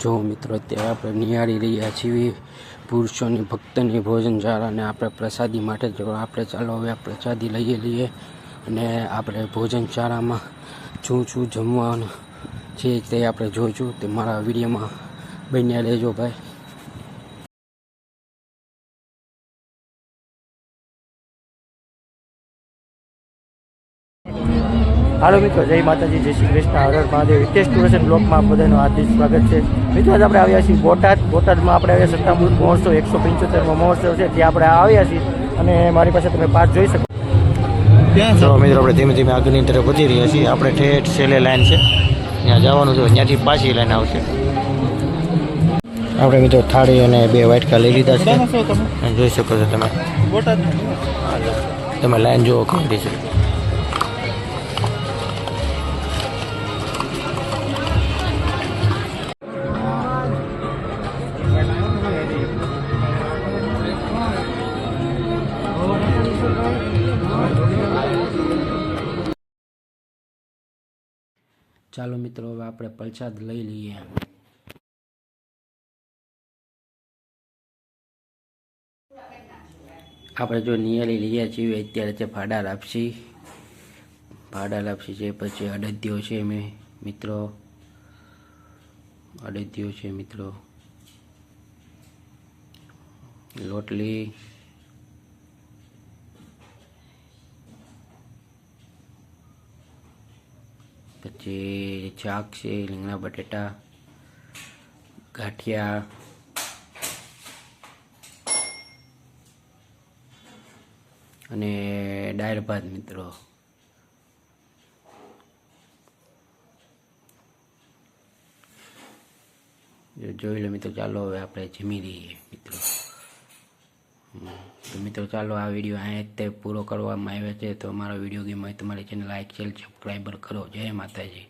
જો મિત્રો, અત્યારે આપણે નિહાળી રહ્યા છીએ પુરુષોની ભક્તની ભોજનશાળાને આપણે પ્રસાદી માટે જો આપણે ચાલો, હવે પ્રસાદી લઈએ લઈએ અને આપણે ભોજનશાળામાં શું શું જમવાનું છે તે આપણે જોઈશું તે મારા વિડીયોમાં બન્યા લેજો ભાઈ. હાલો મિત્રો જય માતાજી જય શ્રી કૃષ્ણ હર હર મહાદેવ. હિતેશ ટુરિઝમ બ્લોકમાં બધાનું હાર્દિક સ્વાગત છે. મિત્રો આજે આપણે આવ્યા છીએ બોટાદ. બોટાદમાં આપણે આવ્યા સત્તામૃત મહોત્સવ એકસો પંચોતેરમો મહોત્સવ છે ત્યાં આપણે આવ્યા છીએ. અને મારી પાસે તમે પાઠ જોઈ શકો. ચલો મિત્રો આપણે ધીમે ધીમે આગળની તરફ વધી રહ્યા છીએ. આપણે ઠેઠ છેલ્લે લાઈન છે. ત્યાં જવાનું છે ત્યાંથી પાછી લાઈન આવશે. આપણે મિત્રો થાળી અને બે વાટકા લઈ લીધા છે. જોઈ શકો છો તમે. તમે લાઈન જુઓ કેવી છે. ચાલો મિત્રો, હવે આપણે પ્રસાદ લઈ લઈએ. આપણે જો નિયરી લઈએ છીએ, અત્યારે છે ફાડા લાપસી. ફાડા લાપસી છે, પછી અડદિયો છે મેં મિત્રો. અડદિયો છે, મિત્રો. લોટલી. પછી શાક છે, રીંગણા, બટેટા, ગાંઠિયા અને દાળ ભાત મિત્રો જોઈ લો મિત્રો, ચાલો હવે આપણે જમી લઈએ મિત્રો. તો મિત્રો, ચાલો આ વીડિયો અહીંયા તે પૂરો કરવામાં આવ્યો છે. તો અમારો વીડિયો ગેમ હોય તમારી ચેનલ લાઈક શેર સબસ્ક્રાઈબર કરો. જય માતાજી.